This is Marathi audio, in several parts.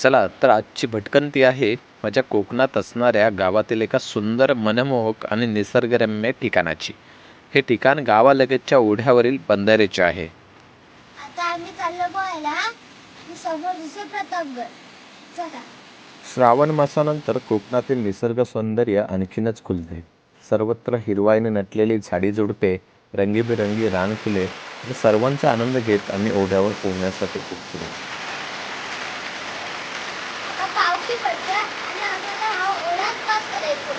चला तर आजची भटकंती आहे माझ्या कोकणात असणाऱ्या गावातील एका सुंदर मनमोहक आणि निसर्गरम्य ठिकाणाची. हे ठिकाण गावालगतच्या ओढ्यावरील बंधाऱ्याचे आहे. आता आम्ही चाललो पोहायला आणि समोर दिसतो प्रतापगड. चला. श्रावण मासानंतर कोकणातील निसर्ग सौंदर्य आणखीनच खुलते. सर्वत्र हिरवाईने नटलेली झाडी झुडपे रंगीबेरंगी रानफुले या सर्वांचा आनंद घेत आम्ही ओढ्यावर पोहण्यासाठी उठलो आता आणि आम्हाला हा ओढाच पास करायचो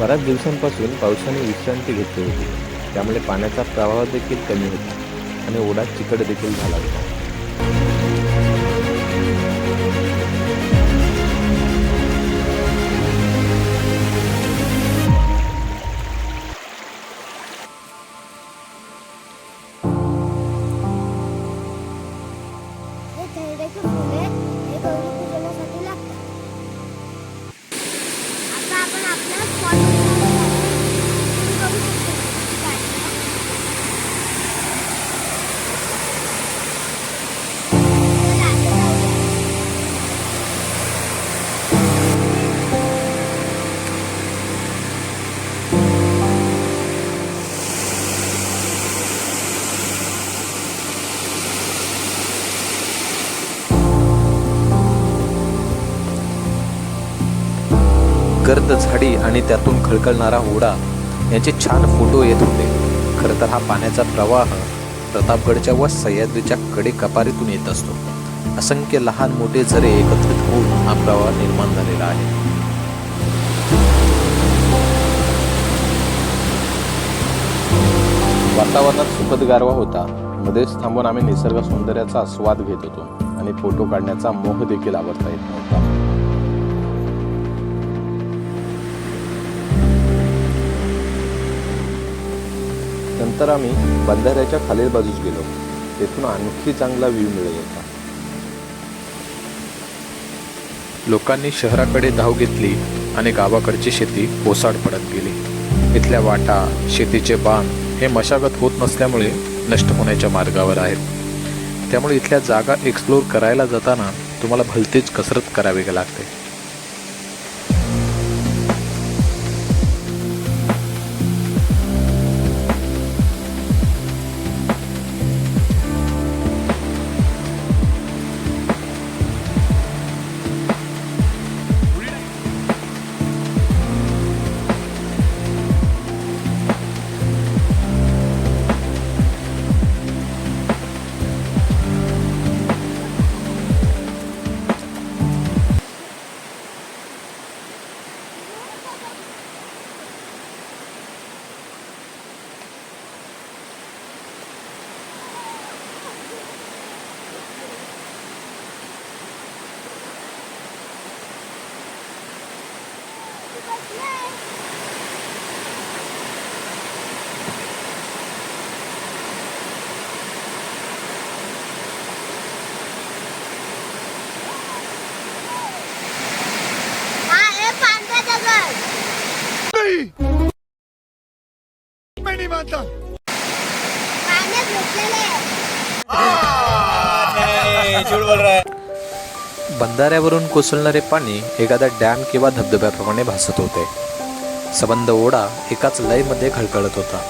बऱ्याच दिवसांपासून पावसाने विश्रांती घेतली होती. त्यामुळे पाण्याचा प्रवाह देखील कमी होता आणि ओढा चिकट देखील झाला होता. गर्द झाडी आणि त्यातून खळखळणारा ओढा याचे छान फोटो येत होते. खरं तर हा पाण्याचा प्रवाह प्रतापगडच्या व सह्याद्रीच्या कडे कपारीतून येत असतो. असंख्य लहान मोठे झरे एकत्रित होऊन हा प्रवाह निर्माण झालेला आहे. वातावरणात सुखद गारवा होता. मध्येच थांबून आम्ही निसर्ग सौंदर्याचा आस्वाद घेत होतो आणि फोटो काढण्याचा मोह देखील आवडता येत नव्हता. नंतर आम्ही बंधाऱ्याच्या खालील बाजूस गेलो. तेथून आणखी चांगला व्ह्यू मिळत होता लोकांनी शहराकडे धाव घेतली आणि गावाकडची शेती ओसाड पडत गेली. इथल्या वाटा शेतीचे बांध हे मशागत होत नसल्यामुळे नष्ट होण्याच्या मार्गावर आहेत. त्यामुळे इथल्या जागा एक्सप्लोर करायला जाताना तुम्हाला भलतीच कसरत करावी लागते. मैं नहीं मानता पाण्यात झोपलेले आहे. बंधाऱ्यावरून कोसळणारे पाणी एखाद्या डॅम किंवा धबधब्याप्रमाणे भासत होते. सबंध ओढा एकाच लयमध्ये खळखळत होता.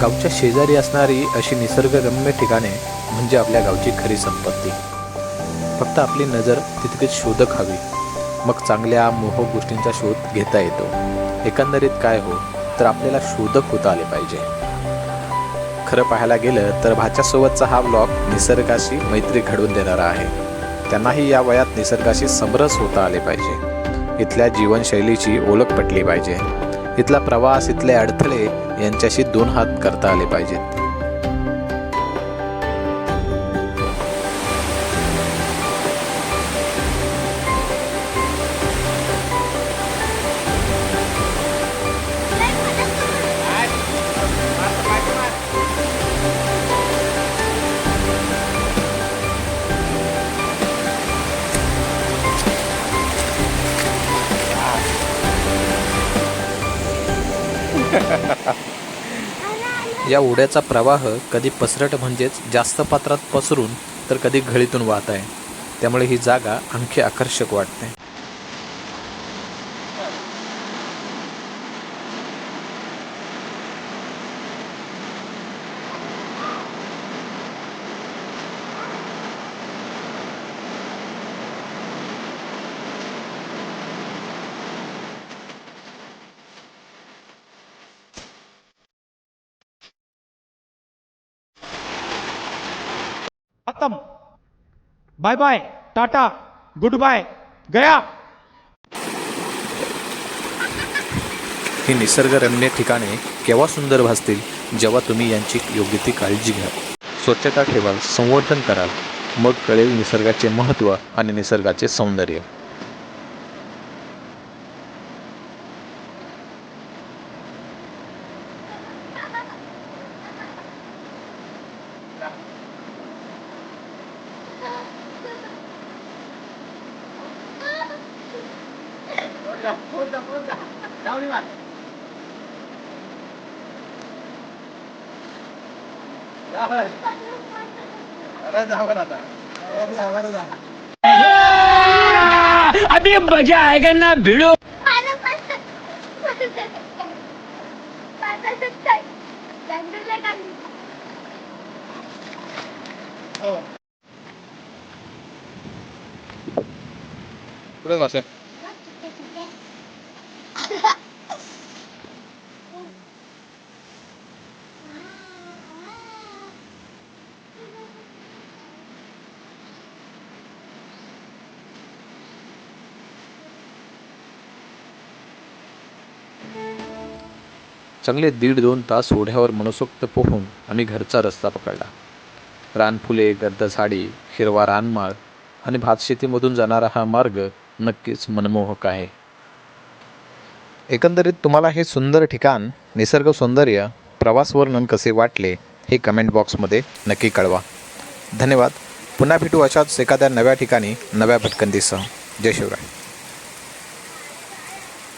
गावच्या शेजारी असणारी अशी निसर्गरम्य ठिकाणे म्हणजे आपल्या गावची खरी संपत्ती. फक्त आपली नजर तितकीच शोधक हवी. मग चांगल्या मोहक गोष्टींचा शोध घेता येतो. एकंदरीत काय हो तर आपल्याला शोधक होता आले पाहिजे. खरं पाहायला गेलं तर भाच्यासोबतचा हा ब्लॉग निसर्गाशी मैत्री घडवून देणारा आहे. त्यांनाही या वयात निसर्गाशी समरस होता आले पाहिजे. इथल्या जीवनशैलीची ओळख पटली पाहिजे. इथला प्रवास इथले अडथळे यांच्याशी दोन हात करता आले पाहिजेत. या उड्याचा प्रवाह कधी पसरट म्हणजेच जास्त पात्रात पसरून तर कधी घळीतून वाहत आहे. त्यामुळे ही जागा आणखी आकर्षक वाटते. खतम। Bye bye tata goodbye गया। ही निसर्गरम्य ठिकाणे केव्हा सुंदर भासतील जेव्हा तुम्ही यांची योग्य ती काळजी घ्या. स्वच्छता ठेवाल संवर्धन कराल. मग कळेल निसर्गाचे महत्त्व आणि निसर्गाचे सौंदर्य. अभी मजा आएगा ना भिड़ो मला पण- पाण्याचं चांगले दीड दोन तास ओढ्यावर मनसोक्त पोहून आम्ही घरचा रस्ता पकडला. रानफुले गर्द झाडी हिरवा रानमाळ आणि भातशेतीमधून जाणारा हा मार्ग नक्कीच मनमोहक आहे. एकंदरीत तुम्हाला हे सुंदर ठिकाण निसर्ग सौंदर्य प्रवास वर्णन कसे वाटले हे कमेंट बॉक्समध्ये नक्की कळवा. धन्यवाद. पुन्हा भेटू अशाच एखाद्या नव्या ठिकाणी नव्या भटकंतीसह. जय शिवराय.